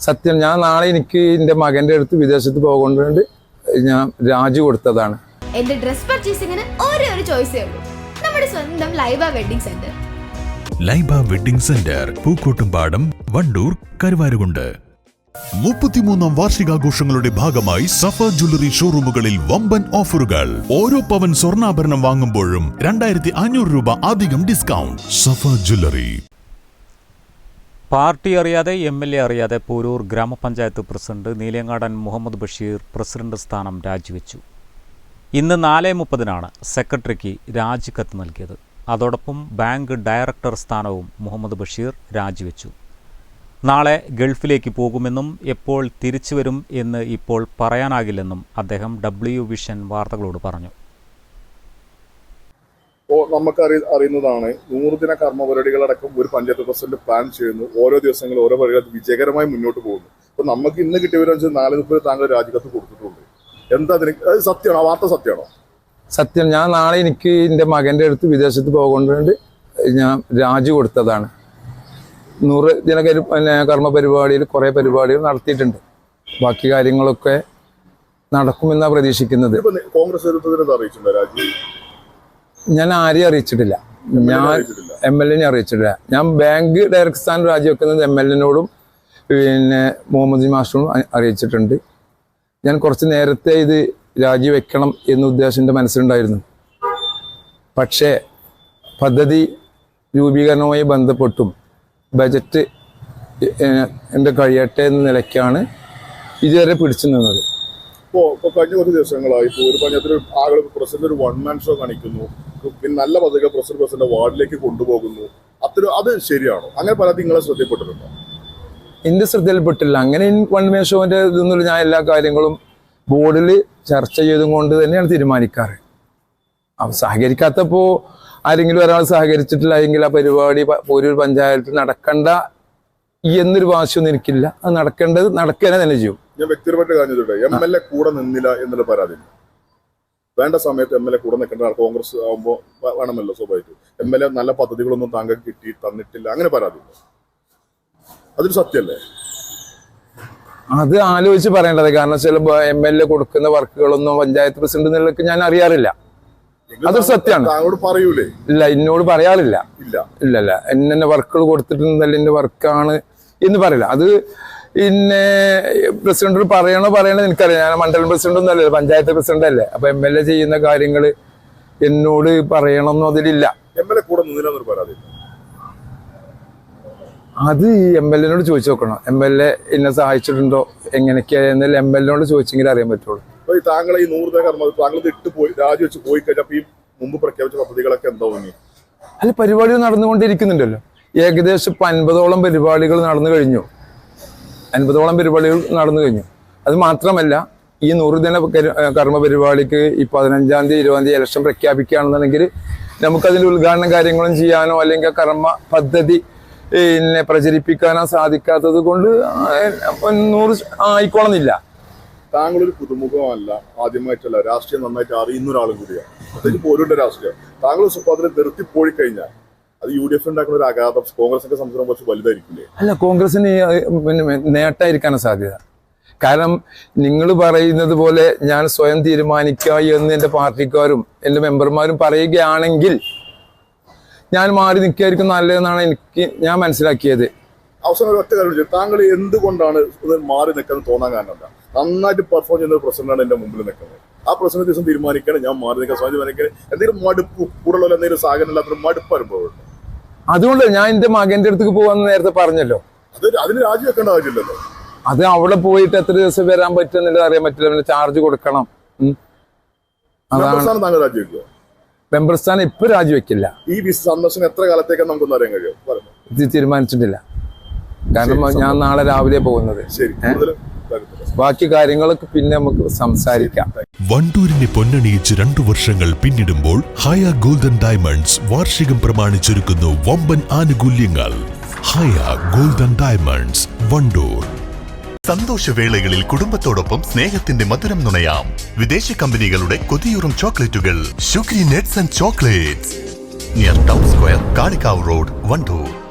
സത്യം ഞാൻ നാളെ എനിക്ക് എന്റെ മകന്റെ അടുത്ത് വിദേശത്ത് പോകേണ്ടത് ഞാൻ രാജി കൊടുത്തതാണ്. എന്റെ ഡ്രസ് പർച്ചേസിംഗിന് ഒരേ ഒരു ചോയ്സേ ഉള്ളൂ. നമ്മുടെ സ്വന്തം Laiba wedding centre. Laiba wedding centre Pookkottumpadam Wandoor Karuvarakundu. മുപ്പത്തിമൂന്നാം വാർഷികാഘോഷങ്ങളുടെ ഭാഗമായി സഫ ജ്വല്ലറി ഷോറൂമുകളിൽ വമ്പൻ ഓഫറുകൾ. ഓരോ പവൻ സ്വർണാഭരണം വാങ്ങുമ്പോഴും രണ്ടായിരത്തി അഞ്ഞൂറ് രൂപ അധികം ഡിസ്കൗണ്ട്. സഫ ജ്വല്ലറി. പാർട്ടി അറിയാതെ എം എൽ എ അറിയാതെ പോരൂർ ഗ്രാമപഞ്ചായത്ത് പ്രസിഡന്റ് നീലങ്ങാടൻ മുഹമ്മദ് ബഷീർ പ്രസിഡന്റ് സ്ഥാനം രാജിവെച്ചു. ഇന്ന് നാല് മുപ്പതിനാണ് സെക്രട്ടറിക്ക് രാജിക്കത്ത് നൽകിയത്. അതോടൊപ്പം ബാങ്ക് ഡയറക്ടർ സ്ഥാനവും മുഹമ്മദ് ബഷീർ രാജിവെച്ചു. നാളെ ഗൾഫിലേക്ക് പോകുമെന്നും എപ്പോൾ തിരിച്ചു വരും എന്ന് ഇപ്പോൾ പറയാനാകില്ലെന്നും അദ്ദേഹം ഡബ്ല്യു വിഷൻ വാർത്തകളോട് പറഞ്ഞു. ഇപ്പോൾ നമുക്ക് അറി അറിയുന്നതാണ് നൂറുദിന കർമ്മ പരിപാടികളടക്കം ഒരു പഞ്ചായത്ത് പ്രസിഡന്റ് പ്ലാൻ ചെയ്യുന്നു. ഓരോ ദിവസങ്ങളും ഓരോ പരിപാടികൾ വിജയകരമായി മുന്നോട്ട് പോകുന്നു. അപ്പോൾ നമുക്ക് ഇന്ന് കിട്ടിയ വിവരം വെച്ചാൽ നാല് മുപ്പത് താങ്കൾ രാജിക്കത്ത് കൊടുത്തിട്ടുണ്ട്. എന്താ അതിന് അത് സത്യമാണോ? വാർത്ത സത്യമാണോ? സത്യം. ഞാൻ നാളെ എനിക്ക് എന്റെ മകന്റെ അടുത്ത് വിദേശത്ത് പോകേണ്ടതുകൊണ്ട് ഞാൻ രാജി കൊടുത്തതാണ്. നൂറ് ദിന പിന്നെ കർമ്മ പരിപാടിയിൽ കുറേ പരിപാടികൾ നടത്തിയിട്ടുണ്ട്. ബാക്കി കാര്യങ്ങളൊക്കെ നടക്കുമെന്നാണ് പ്രതീക്ഷിക്കുന്നത്. കോൺഗ്രസ് അറിയിച്ചിട്ടുണ്ടോ രാജി? ഞാൻ ആരെയും അറിയിച്ചിട്ടില്ല. ഞാൻ. എം എൽ എനെ അറിയിച്ചിട്ടില്ല. ഞാൻ ബാങ്ക് ഡയറക്ടർ സ്ഥാനം രാജിവെക്കുന്നത് എം എൽ എനോടും പിന്നെ മുഹമ്മദ് മാഷും അറിയിച്ചിട്ടുണ്ട്. ഞാൻ കുറച്ച് നേരത്തെ ഇത് രാജിവെക്കണം എന്ന ഉദ്ദേശം എന്റെ മനസ്സിലുണ്ടായിരുന്നു. പക്ഷേ പദ്ധതി രൂപീകരണവുമായി ബന്ധപ്പെട്ടും ബജറ്റ് എന്റെ കഴിയട്ടെ എന്ന നിലയ്ക്കാണ് ഇതുവരെ പിടിച്ചു നിന്നത്. ഇപ്പോ ഇപ്പൊ കഴിഞ്ഞ കുറച്ച് ദിവസങ്ങളായി ഒരു പഞ്ചായത്തിൽ ആളുകൾ പ്രസിഡന്റ് ഒരു വൺ മാൻ ഷോ കാണിക്കുന്നു. പിന്നെ നല്ല പദ്ധതികൾ പ്രസിഡന്റ് പ്രസിഡന്റ് വാർഡിലേക്ക് കൊണ്ടുപോകുന്നു. അത്ര അത് ശരിയാണോ? അങ്ങനെ പല നിങ്ങളെ ശ്രദ്ധയിൽപ്പെട്ടിട്ടുണ്ടോ? എന്റെ ശ്രദ്ധയിൽപ്പെട്ടില്ല. അങ്ങനെ വൺ മേ ഷോന്റെ ഇതൊന്നും ഞാൻ എല്ലാ കാര്യങ്ങളും ബോർഡിൽ ചർച്ച ചെയ്തും കൊണ്ട് തന്നെയാണ് തീരുമാനിക്കാറ്. അപ്പൊ സഹകരിക്കാത്തപ്പോ ആരെങ്കിലും ഒരാൾ സഹകരിച്ചിട്ടില്ല എങ്കിൽ ആ പരിപാടി ഒരു പഞ്ചായത്തിൽ നടക്കണ്ട എന്നൊരു വാശിയൊന്നും എനിക്കില്ല. അത് നടക്കേണ്ടത് നടക്കുക തന്നെ ചെയ്യും. ഞാൻ വ്യക്തിപരമായിട്ട് കാണിച്ചിട്ടുണ്ട് എം എൽ എ കൂടെ നിന്നില്ല എന്നുള്ള പരാതി വേണ്ട സമയത്ത് എം എൽ എ കൂടെ നിൽക്കേണ്ട ആൾ കോൺഗ്രസ് ആകുമ്പോൾ വേണമല്ലോ സ്വാഭാവികം എം എൽ എ നല്ല പദ്ധതികളൊന്നും താങ്കൾക്ക് കിട്ടി തന്നിട്ടില്ല അങ്ങനെ പരാതിയില്ല അതൊരു സത്യമല്ലേ? അത് ആലോചിച്ച് പറയേണ്ടത് കാരണം ചില എം എൽ എ കൊടുക്കുന്ന വർക്കുകളൊന്നും പഞ്ചായത്ത് പ്രസിഡന്റ് നിലയ്ക്ക് ഞാൻ അറിയാറില്ല. അതൊരു സത്യമാണ്. പറയൂലേ? ഇല്ല എന്നോട് പറയാറില്ല. ഇല്ല. ഇല്ല ഇല്ല. എന്നെ വർക്കുകൾ കൊടുത്തിട്ടുണ്ടല്ല എന്റെ വർക്കാണ് എന്ന് പറയില്ല. അത് പിന്നെ പ്രസിഡന്റ് പറയണോ പറയണോ എനിക്കറിയാം ഞാൻ മണ്ഡലം പ്രസിഡന്റ് ഒന്നും അല്ലല്ലോ പഞ്ചായത്ത് പ്രസിഡന്റ് അല്ലേ അപ്പൊ എം എൽ എ ചെയ്യുന്ന കാര്യങ്ങൾ എന്നോട് പറയണമെന്നും അതിലില്ല. അത് എം എൽ എനോട് ചോദിച്ചു നോക്കണം. എം എൽ എ എന്നെ സഹായിച്ചിട്ടുണ്ടോ? എങ്ങനെയൊക്കെയാ എം എൽ എനോട് ചോദിച്ചെങ്കിൽ അറിയാൻ പറ്റുള്ളൂ. അപ്പൊ ഈ നൂറ് താങ്കൾ ഇട്ട് പോയി രാജിവെച്ച് പോയി കഴിഞ്ഞപ്പോ ഈ മുമ്പ് പ്രഖ്യാപിച്ച പദ്ധതികളൊക്കെ എന്താ അല്ല പരിപാടികൾ നടന്നുകൊണ്ടിരിക്കുന്നുണ്ടല്ലോ. ഏകദേശം ഇപ്പം അൻപതോളം പരിപാടികൾ നടന്നു കഴിഞ്ഞു. അൻപതോളം പരിപാടികൾ നടന്നു കഴിഞ്ഞു. അത് മാത്രമല്ല ഈ നൂറുദിന കർമ്മ പരിപാടിക്ക് ഈ പതിനഞ്ചാം തീയതി ഇരുപതാം തീയതി ഇലക്ഷൻ പ്രഖ്യാപിക്കുകയാണെന്നുണ്ടെങ്കിൽ നമുക്കതിന്റെ ഉദ്ഘാടനം കാര്യങ്ങളും ചെയ്യാനോ അല്ലെങ്കിൽ കർമ്മ പദ്ധതി പിന്നെ പ്രചരിപ്പിക്കാനോ സാധിക്കാത്തത് കൊണ്ട് നൂറ് ആയിക്കോളന്നില്ല. താങ്കളൊരു പുതുമുഖമല്ല ആദ്യമായിട്ടല്ല രാഷ്ട്രീയം നന്നായിട്ട് അറിയുന്ന ഒരാളും കൂടിയാണ്. പ്രത്യേകിച്ച് പോലുള്ള രാഷ്ട്രീയം. താങ്കൾ അതിൽ നിർത്തിപ്പോയി കഴിഞ്ഞാൽ അത് യു ഡി എഫ് ഉണ്ടാക്കുന്ന ഒരു ആഘാതം കോൺഗ്രസിന്റെ സംസ്ഥാനം കുറച്ച് വലുതായിരിക്കില്ലേ? അല്ല കോൺഗ്രസിന് നേട്ടായിരിക്കാനാണ് പിന്നെ നേട്ടമായിരിക്കാനാണ് സാധ്യത. കാരണം നിങ്ങൾ പറയുന്നത് പോലെ ഞാൻ സ്വയം തീരുമാനിക്കുക എന്ന് എന്റെ പാർട്ടിക്കാരും എന്റെ മെമ്പർമാരും പറയുകയാണെങ്കിൽ ഞാൻ മാറി നിൽക്കുകയായിരിക്കും നല്ലതെന്നാണ് എനിക്ക് ഞാൻ മനസ്സിലാക്കിയത്. അവസാനം ഒറ്റ കാര്യം താങ്കൾ എന്തുകൊണ്ടാണ് മാറി നിൽക്കുന്നത് തോന്നാൻ കാരണം നന്നായിട്ട് പെർഫോം ചെയ്യുന്ന ഒരു പ്രസിഡന്റാണ് എന്റെ മുമ്പിൽ നിൽക്കുന്നത്. ആ പ്രസിഡന്റ് ദിവസം തീരുമാനിക്കണം ഞാൻ മാറി നിൽക്കാൻ സ്വാധീനം എന്തെങ്കിലും മടുപ്പ് കൂടുതലുള്ള എന്തെങ്കിലും സാഹചര്യം ഇല്ലാത്തൊരു മടുപ്പ് അനുഭവമുണ്ട്. അതുകൊണ്ട് ഞാൻ എന്റെ മകന്റെ അടുത്തേക്ക് പോവാന്ന് നേരത്തെ പറഞ്ഞല്ലോ. അതിന് രാജി വെക്കേണ്ട കാര്യമില്ലല്ലോ. അത് അവിടെ പോയിട്ട് എത്ര ദിവസം വരാൻ പറ്റുമെന്നുള്ളത് അറിയാൻ പറ്റില്ല. ചാർജ് കൊടുക്കണം. അതാണ് രാജിവെക്കുക മെമ്പർ സ്ഥാനം ഇപ്പൊ രാജിവെക്കില്ല ഈ വിസ സന്ദർശനം എത്ര കാലത്തേക്ക് നമുക്കൊന്നും അറിയാൻ കഴിയും തീരുമാനിച്ചിട്ടില്ല. കാരണം ഞാൻ നാളെ രാവിലെ പോകുന്നത്. ശരി. ബാക്കി കാര്യങ്ങളൊക്കെ പിന്നെ നമുക്ക് സംസാരിക്കാം. വണ്ടൂരിനെ പൊന്നണിയിച്ച് രണ്ടു വർഷങ്ങൾ പിന്നിടുമ്പോൾ ഹയ ഗോൾഡൻ ഡയമണ്ട്സ് വാർഷികം പ്രമാണിച്ചൊരുക്കുന്നു വമ്പൻ ആനുകൂല്യങ്ങൾ. Haya golden diamonds Wandoor. സന്തോഷവേളകളിൽ കുടുംബത്തോടൊപ്പം സ്നേഹത്തിന്റെ മധുരം നുണയാം. വിദേശ കമ്പനികളുടെ കൊതിയൂറും ചോക്ലേറ്റുകൾ. Sugary nuts and chocolates. Near town square Kalikavu road Wandoor.